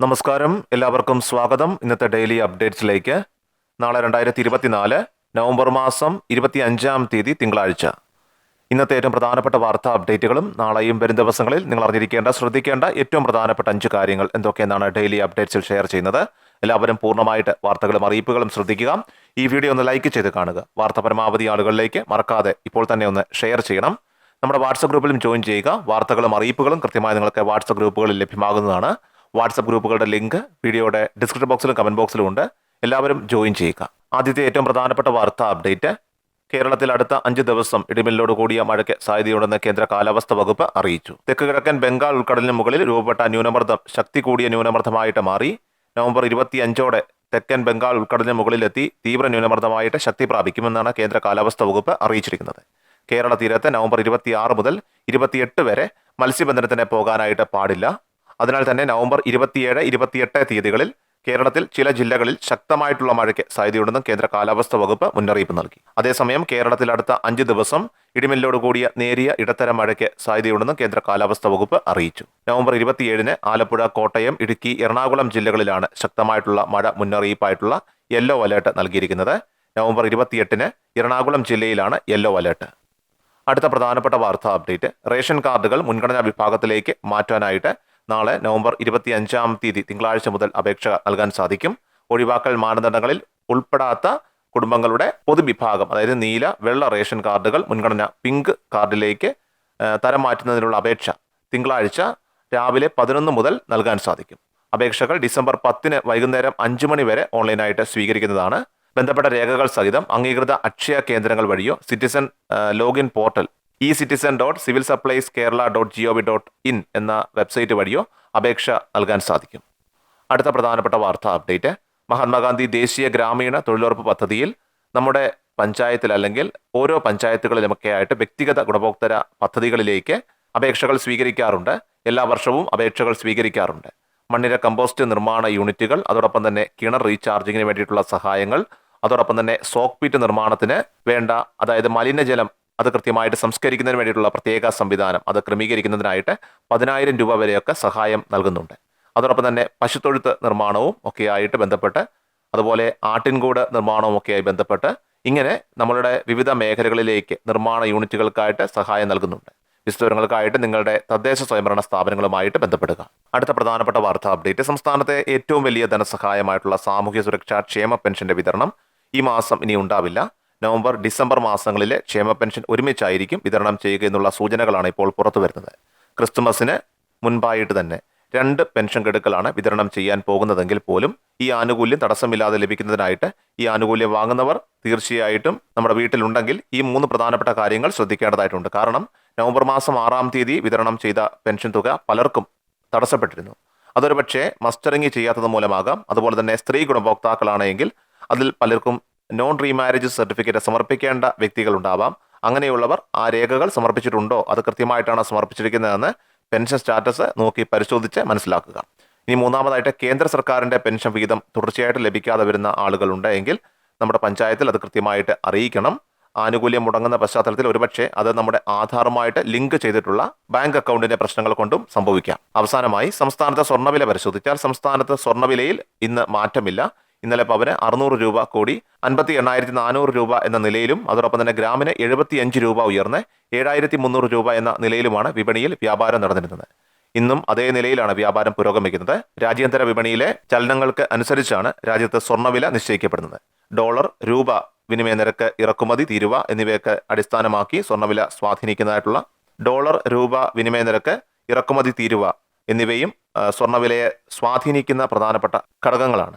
നമസ്കാരം. എല്ലാവർക്കും സ്വാഗതം. ഇന്നത്തെ ഡെയിലി അപ്ഡേറ്റ്സിലേക്ക്. നാളെ രണ്ടായിരത്തി ഇരുപത്തിനാല് നവംബർ മാസം ഇരുപത്തി അഞ്ചാം തീയതി തിങ്കളാഴ്ച. ഇന്നത്തെ ഏറ്റവും പ്രധാനപ്പെട്ട വാർത്താ അപ്ഡേറ്റുകളും നാളെയും വരും ദിവസങ്ങളിൽ നിങ്ങൾ അറിഞ്ഞിരിക്കേണ്ട ശ്രദ്ധിക്കേണ്ട ഏറ്റവും പ്രധാനപ്പെട്ട അഞ്ച് കാര്യങ്ങൾ എന്തൊക്കെയെന്നാണ് ഡെയിലി അപ്ഡേറ്റ്സിൽ ഷെയർ ചെയ്യുന്നത്. എല്ലാവരും പൂർണമായിട്ട് വാർത്തകളും അറിയിപ്പുകളും ശ്രദ്ധിക്കുക. ഈ വീഡിയോ ഒന്ന് ലൈക്ക് ചെയ്ത് കാണുക. വാർത്ത പരമാവധി ആളുകളിലേക്ക് മറക്കാതെ ഇപ്പോൾ തന്നെ ഒന്ന് ഷെയർ ചെയ്യണം. നമ്മുടെ വാട്സപ്പ് ഗ്രൂപ്പിലും ജോയിൻ ചെയ്യുക. വാർത്തകളും അറിയിപ്പുകളും കൃത്യമായി നിങ്ങൾക്ക് വാട്സപ്പ് ഗ്രൂപ്പുകളിൽ ലഭ്യമാകുന്നതാണ്. വാട്സപ്പ് ഗ്രൂപ്പുകളുടെ ലിങ്ക് വീഡിയോയുടെ ഡിസ്ക്രിപ്ഷൻ ബോക്സിലും കമന്റ് ബോക്സിലും ഉണ്ട്. എല്ലാവരും ജോയിൻ ചെയ്യുക. ആദ്യത്തെ ഏറ്റവും പ്രധാനപ്പെട്ട വാർത്താ അപ്ഡേറ്റ് കേരളത്തിൽ അടുത്ത അഞ്ച് ദിവസം ഇടിമിന്നലോട് കൂടിയ മഴയ്ക്ക് സാധ്യതയുണ്ടെന്ന് കേന്ദ്ര കാലാവസ്ഥാ വകുപ്പ് അറിയിച്ചു. തെക്ക് കിഴക്കൻ ബംഗാൾ ഉൾക്കടലിന് മുകളിൽ രൂപപ്പെട്ട ന്യൂനമർദ്ദം ശക്തി കൂടിയ ന്യൂനമർദ്ദമായിട്ട് മാറി. നവംബർ ഇരുപത്തിയഞ്ചോടെ തെക്കൻ ബംഗാൾ ഉൾക്കടലിന് മുകളിലെത്തി തീവ്ര ന്യൂനമർദ്ദമായിട്ട് ശക്തി പ്രാപിക്കുമെന്നാണ് കേന്ദ്ര കാലാവസ്ഥാ വകുപ്പ് അറിയിച്ചിരിക്കുന്നത്. കേരള തീരത്ത് നവംബർ ഇരുപത്തിയാറ് മുതൽ ഇരുപത്തിയെട്ട് വരെ മത്സ്യബന്ധനത്തിന് പോകാനായിട്ട് പാടില്ല. അതിനാൽ തന്നെ നവംബർ ഇരുപത്തിയേഴ് ഇരുപത്തിയെട്ട് തീയതികളിൽ കേരളത്തിൽ ചില ജില്ലകളിൽ ശക്തമായിട്ടുള്ള മഴയ്ക്ക് സാധ്യതയുണ്ടെന്നും കേന്ദ്ര കാലാവസ്ഥാ വകുപ്പ് മുന്നറിയിപ്പ് നൽകി. അതേസമയം കേരളത്തിൽ അടുത്ത അഞ്ച് ദിവസം ഇടിമിന്നലോട് കൂടിയ നേരിയ ഇടത്തരം മഴയ്ക്ക് സാധ്യതയുണ്ടെന്നും കേന്ദ്ര കാലാവസ്ഥാ വകുപ്പ് അറിയിച്ചു. നവംബർ ഇരുപത്തിയേഴിന് ആലപ്പുഴ കോട്ടയം ഇടുക്കി എറണാകുളം ജില്ലകളിലാണ് ശക്തമായിട്ടുള്ള മഴ മുന്നറിയിപ്പായിട്ടുള്ള യെല്ലോ അലേർട്ട് നൽകിയിരിക്കുന്നത്. നവംബർ ഇരുപത്തിയെട്ടിന് എറണാകുളം ജില്ലയിലാണ് യെല്ലോ അലേർട്ട്. അടുത്ത പ്രധാനപ്പെട്ട വാർത്താ അപ്ഡേറ്റ്. റേഷൻ കാർഡുകൾ മുൻഗണനാ വിഭാഗത്തിലേക്ക് മാറ്റാനായിട്ട് നാളെ നവംബർ ഇരുപത്തി അഞ്ചാം തീയതി തിങ്കളാഴ്ച മുതൽ അപേക്ഷ നൽകാൻ സാധിക്കും. ഒഴിവാക്കൽ മാനദണ്ഡങ്ങളിൽ ഉൾപ്പെടാത്ത കുടുംബങ്ങളുടെ പൊതുവിഭാഗം അതായത് നീല വെള്ള റേഷൻ കാർഡുകൾ മുൻഗണന പിങ്ക് കാർഡിലേക്ക് തരം മാറ്റുന്നതിനുള്ള അപേക്ഷ തിങ്കളാഴ്ച രാവിലെ പതിനൊന്ന് മുതൽ നൽകാൻ സാധിക്കും. അപേക്ഷകൾ ഡിസംബർ പത്തിന് വൈകുന്നേരം അഞ്ച് മണി വരെ ഓൺലൈനായിട്ട് സ്വീകരിക്കുന്നതാണ്. ബന്ധപ്പെട്ട രേഖകൾ സഹിതം അംഗീകൃത അക്ഷയ കേന്ദ്രങ്ങൾ വഴിയോ citizen login portal e citizen dot civil supplies Kerala dot G O V dot in എന്ന വെബ്സൈറ്റ് വഴിയോ അപേക്ഷ നൽകാൻ സാധിക്കും. അടുത്ത പ്രധാനപ്പെട്ട വാർത്താ അപ്ഡേറ്റ് മഹാത്മാഗാന്ധി ദേശീയ ഗ്രാമീണ തൊഴിലുറപ്പ് പദ്ധതിയിൽ നമ്മുടെ പഞ്ചായത്തിൽ അല്ലെങ്കിൽ ഓരോ പഞ്ചായത്തുകളിലുമൊക്കെ ആയിട്ട് വ്യക്തിഗത ഗുണഭോക്തര പദ്ധതികളിലേക്ക് അപേക്ഷകൾ സ്വീകരിക്കാറുണ്ട്. എല്ലാ വർഷവും അപേക്ഷകൾ സ്വീകരിക്കാറുണ്ട്. മണ്ണിര കമ്പോസ്റ്റ് നിർമ്മാണ യൂണിറ്റുകൾ അതോടൊപ്പം തന്നെ കിണർ റീചാർജിങ്ങിന് വേണ്ടിയിട്ടുള്ള സഹായങ്ങൾ അതോടൊപ്പം തന്നെ സോക്ക് പീറ്റ് നിർമ്മാണത്തിന് വേണ്ട അതായത് മലിനജലം അത് കൃത്യമായിട്ട് സംസ്കരിക്കുന്നതിന് വേണ്ടിയിട്ടുള്ള പ്രത്യേക സംവിധാനം അത് ക്രമീകരിക്കുന്നതിനായിട്ട് പതിനായിരം രൂപ വരെയൊക്കെ സഹായം നൽകുന്നുണ്ട്. അതോടൊപ്പം തന്നെ പശുത്തൊഴുത്ത് നിർമ്മാണവും ഒക്കെയായിട്ട് ബന്ധപ്പെട്ട് അതുപോലെ ആട്ടിൻകൂട് നിർമ്മാണവും ഒക്കെയായി ബന്ധപ്പെട്ട് ഇങ്ങനെ നമ്മളുടെ വിവിധ മേഖലകളിലേക്ക് നിർമ്മാണ യൂണിറ്റുകൾക്കായിട്ട് സഹായം നൽകുന്നുണ്ട്. വിശദവിവരങ്ങൾക്കായിട്ട് നിങ്ങളുടെ തദ്ദേശ സ്വയംഭരണ സ്ഥാപനങ്ങളുമായിട്ട് ബന്ധപ്പെടുക. അടുത്ത പ്രധാനപ്പെട്ട വാർത്താ അപ്ഡേറ്റ്. സംസ്ഥാനത്തെ ഏറ്റവും വലിയ ധനസഹായമായിട്ടുള്ള സാമൂഹ്യ സുരക്ഷാ ക്ഷേമ പെൻഷന്റെ വിതരണം ഈ മാസം ഇനി ഉണ്ടാവില്ല. നവംബർ ഡിസംബർ മാസങ്ങളിലെ ക്ഷേമ പെൻഷൻ ഒരുമിച്ചായിരിക്കും വിതരണം ചെയ്യുക എന്നുള്ള സൂചനകളാണ് ഇപ്പോൾ പുറത്തു വരുന്നത്. ക്രിസ്തുമസിന് മുൻപായിട്ട് തന്നെ രണ്ട് പെൻഷൻ ഗഡുക്കളാണ് വിതരണം ചെയ്യാൻ പോകുന്നതെങ്കിൽ പോലും ഈ ആനുകൂല്യം തടസ്സമില്ലാതെ ലഭിക്കുന്നതിനായിട്ട് ഈ ആനുകൂല്യം വാങ്ങുന്നവർ തീർച്ചയായിട്ടും നമ്മുടെ വീട്ടിലുണ്ടെങ്കിൽ ഈ മൂന്ന് പ്രധാനപ്പെട്ട കാര്യങ്ങൾ ശ്രദ്ധിക്കേണ്ടതായിട്ടുണ്ട്. കാരണം നവംബർ മാസം ആറാം തീയതി വിതരണം ചെയ്ത പെൻഷൻ തുക പലർക്കും തടസ്സപ്പെട്ടിരുന്നു. അതൊരു പക്ഷേ മസ്റ്ററിംഗ് ചെയ്യാത്തത് മൂലമാകാം. അതുപോലെ തന്നെ സ്ത്രീ ഗുണഭോക്താക്കളാണെങ്കിൽ അതിൽ പലർക്കും നോൺ റീമാരേജ് സർട്ടിഫിക്കറ്റ് സമർപ്പിക്കേണ്ട വ്യക്തികളുണ്ടാവാം. അങ്ങനെയുള്ളവർ ആ രേഖകൾ സമർപ്പിച്ചിട്ടുണ്ടോ? അത് കൃത്യമായിട്ടാണ് സമർപ്പിച്ചിരിക്കുന്നതെന്ന് പെൻഷൻ സ്റ്റാറ്റസ് നോക്കി പരിശോധിച്ച് മനസ്സിലാക്കുക. ഇനി മൂന്നാമതായിട്ട് കേന്ദ്ര സർക്കാരിന്റെ പെൻഷൻ വിഹിതം തുടർച്ചയായിട്ട് ലഭിക്കാതെ വരുന്ന ആളുകളുണ്ട് എങ്കിൽ നമ്മുടെ പഞ്ചായത്തിൽ അത് കൃത്യമായിട്ട് അറിയിക്കണം. ആനുകൂല്യം മുടങ്ങുന്ന പശ്ചാത്തലത്തിൽ ഒരുപക്ഷെ അത് നമ്മുടെ ആധാറുമായിട്ട് ലിങ്ക് ചെയ്തിട്ടുള്ള ബാങ്ക് അക്കൗണ്ടിന്റെ പ്രശ്നങ്ങൾ കൊണ്ടും സംഭവിക്കാം. അവസാനമായി സംസ്ഥാനത്തെ സ്വർണവില പരിശോധിച്ചാൽ സംസ്ഥാനത്ത് സ്വർണവിലയിൽ ഇന്ന് മാറ്റമില്ല. ഇന്നലെ പവന് അറുന്നൂറ് രൂപ കൂടി അൻപത്തി എണ്ണായിരത്തി നാനൂറ് രൂപ എന്ന നിലയിലും അതോടൊപ്പം തന്നെ ഗ്രാമിന് എഴുപത്തിയഞ്ച് രൂപ ഉയർന്ന് ഏഴായിരത്തി മുന്നൂറ് രൂപ എന്ന നിലയിലുമാണ് വിപണിയിൽ വ്യാപാരം നടന്നിരുന്നത്. ഇന്നും അതേ നിലയിലാണ് വ്യാപാരം പുരോഗമിക്കുന്നത്. രാജ്യാന്തര വിപണിയിലെ ചലനങ്ങൾക്ക് അനുസരിച്ചാണ് രാജ്യത്ത് സ്വർണവില നിശ്ചയിക്കപ്പെടുന്നത്. ഡോളർ രൂപ വിനിമയ നിരക്ക് ഇറക്കുമതി തീരുവ എന്നിവയൊക്കെ അടിസ്ഥാനമാക്കി സ്വർണവില സ്വാധീനിക്കുന്നതായിട്ടുള്ള ഡോളർ രൂപ വിനിമയ നിരക്ക് ഇറക്കുമതി തീരുവ എന്നിവയും സ്വർണവിലയെ സ്വാധീനിക്കുന്ന പ്രധാനപ്പെട്ട ഘടകങ്ങളാണ്.